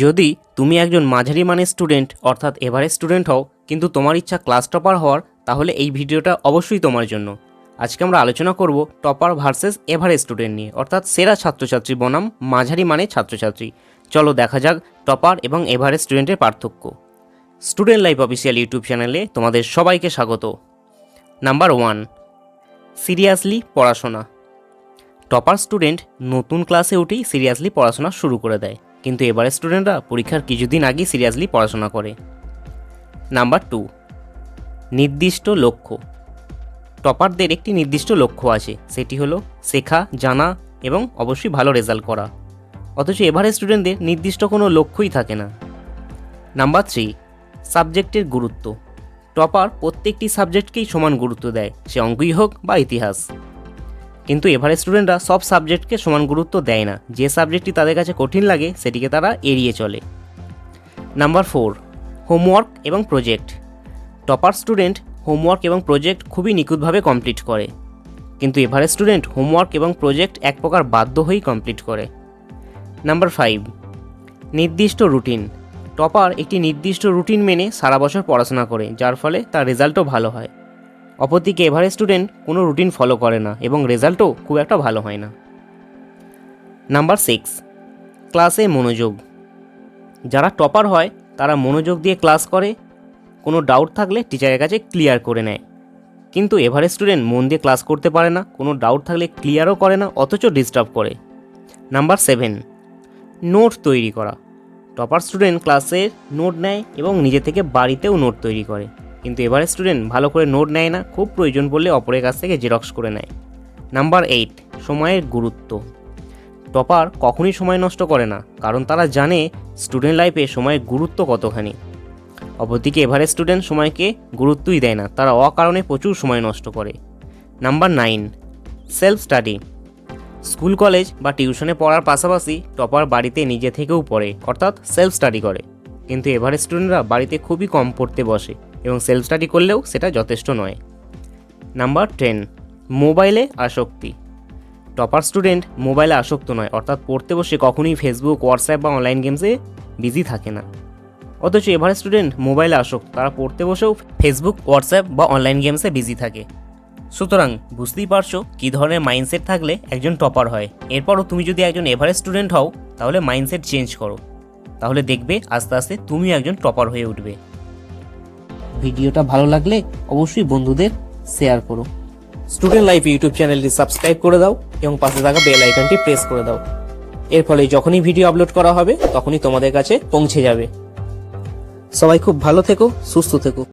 যদি তুমি একজন মাঝারি মানের স্টুডেন্ট অর্থাৎ এভারেজ স্টুডেন্ট হও, কিন্তু তোমার ইচ্ছা ক্লাস টপার হওয়ার, তাহলে এই ভিডিওটা অবশ্যই তোমার জন্য। আজকে আমরা আলোচনা করব টপার ভার্সেস এভারেজ স্টুডেন্ট নিয়ে, অর্থাৎ সেরা ছাত্রছাত্রী বনাম মাঝারি মানের ছাত্রছাত্রী। চলো দেখা যাক টপার এবং এভারেজ স্টুডেন্টের পার্থক্য। স্টুডেন্ট লাইফ অফিসিয়াল ইউটিউব চ্যানেলে তোমাদের সবাইকে স্বাগত। নাম্বার ওয়ান সিরিয়াসলি পড়াশোনা। টপার স্টুডেন্ট নতুন ক্লাসে উঠেই সিরিয়াসলি পড়াশোনা শুরু করে দেয়। কিন্তু এবারে স্টুডেন্টরা পরীক্ষার কিছুদিন আগেই সিরিয়াসলি পড়াশোনা করে। নাম্বার টু, নির্দিষ্ট লক্ষ্য। টপারদের একটি নির্দিষ্ট লক্ষ্য আছে, সেটি হলো শেখা, জানা এবং অবশ্যই ভালো রেজাল্ট করা। অথচ এবারে স্টুডেন্টদের নির্দিষ্ট কোনো লক্ষ্যই থাকে না। নাম্বার থ্রি, সাবজেক্টের গুরুত্ব। টপার প্রত্যেকটি সাবজেক্টকেই সমান গুরুত্ব দেয়, সে অঙ্কই হোক বা ইতিহাস। কিন্তু এভারেজ স্টুডেন্টরা সব সাবজেক্টকে সমান গুরুত্ব দেয় না। যে সাবজেক্টটি তাদের কাছে কঠিন লাগে, সেটিকে তারা এড়িয়ে চলে। নাম্বার ফোর, হোমওয়ার্ক এবং প্রজেক্ট। টপার স্টুডেন্ট হোমওয়ার্ক এবং প্রজেক্ট খুবই নিখুঁতভাবে কমপ্লিট করে। কিন্তু এভারেজ স্টুডেন্ট হোমওয়ার্ক এবং প্রজেক্ট এক প্রকার বাধ্য হয়েই কমপ্লিট করে। নাম্বার ফাইভ, নির্দিষ্ট রুটিন। টপার একটি নির্দিষ্ট রুটিন মেনে সারা বছর পড়াশোনা করে, যার ফলে তার রেজাল্টও ভালো হয়। অপরদিকে এভারেজ স্টুডেন্ট কোনো রুটিন ফলো করে না এবং রেজাল্টও খুব একটা ভালো হয় না। নাম্বার সিক্স, ক্লাসে মনোযোগ। যারা টপার হয়, তারা মনোযোগ দিয়ে ক্লাস করে, কোনো ডাউট থাকলে টিচারের কাছে ক্লিয়ার করে নেয়। কিন্তু এভারেজ স্টুডেন্ট মন দিয়ে ক্লাস করতে পারে না, কোনো ডাউট থাকলে ক্লিয়ারও করে না, অথচ ডিস্টার্ব করে। নাম্বার সেভেন, নোট তৈরি করা। টপার স্টুডেন্ট ক্লাসের নোট নেয় এবং নিজে থেকে বাড়িতেও নোট তৈরি করে। কিন্তু এবারে স্টুডেন্ট ভালো করে নোট নেয় না, খুব প্রয়োজন পড়লে অপরের কাছ থেকে জেরক্স করে নেয়। নাম্বার এইট সময়ের গুরুত্ব। টপার কখনই সময় নষ্ট করে না, কারণ তারা জানে স্টুডেন্ট লাইফে সময়ের গুরুত্ব কতখানি। অপরদিকে এভারেজ স্টুডেন্ট সময়কে গুরুত্বই দেয় না, তারা অকারণে প্রচুর সময় নষ্ট করে। Number nine self study school college বা টিউশনে পড়ার পাশাপাশি টপার বাড়িতে নিজে থেকেও পড়ে, অর্থাৎ সেলফ স্টাডি করে। কিন্তু এভারেজ স্টুডেন্টরা বাড়িতে খুবই কম পড়তে বসে। এবং সেলফ স্টাডি করলেও সেটা যথেষ্ট নয়। নাম্বার টেন, মোবাইলে আসক্তি। টপার স্টুডেন্ট মোবাইলে আসক্ত নয়, অর্থাৎ পড়তে বসে কখনোই ফেসবুক হোয়াটসঅ্যাপ বা অনলাইন গেমসে বিজি থাকে না। অথচ এভারেজ স্টুডেন্ট মোবাইলে আসক্ত, তারা পড়তে বসেও ফেসবুক হোয়াটসঅ্যাপ বা অনলাইন গেমসে বিজি থাকে। সুতরাং বুঝতেই পারছ কী ধরনের মাইন্ডসেট থাকলে একজন টপার হয়। এরপরও তুমি যদি একজন এভারেজ স্টুডেন্ট হও, তাহলে মাইন্ডসেট চেঞ্জ করো। তাহলে দেখবে আস্তে আস্তে তুমিও একজন টপার হয়ে উঠবে। ভিডিওটা ভালো লাগলে অবশ্যই বন্ধুদের শেয়ার করো। স্টুডেন্ট লাইফ ইউটিউব চ্যানেলটি সাবস্ক্রাইব করে দাও এবং পাশে থাকা বেল আইকনটি প্রেস করে দাও। এর ফলে যখনই ভিডিও আপলোড করা হবে, তখনই তোমাদের কাছে পৌঁছে যাবে। সবাই খুব ভালো থেকো, সুস্থ থেকো।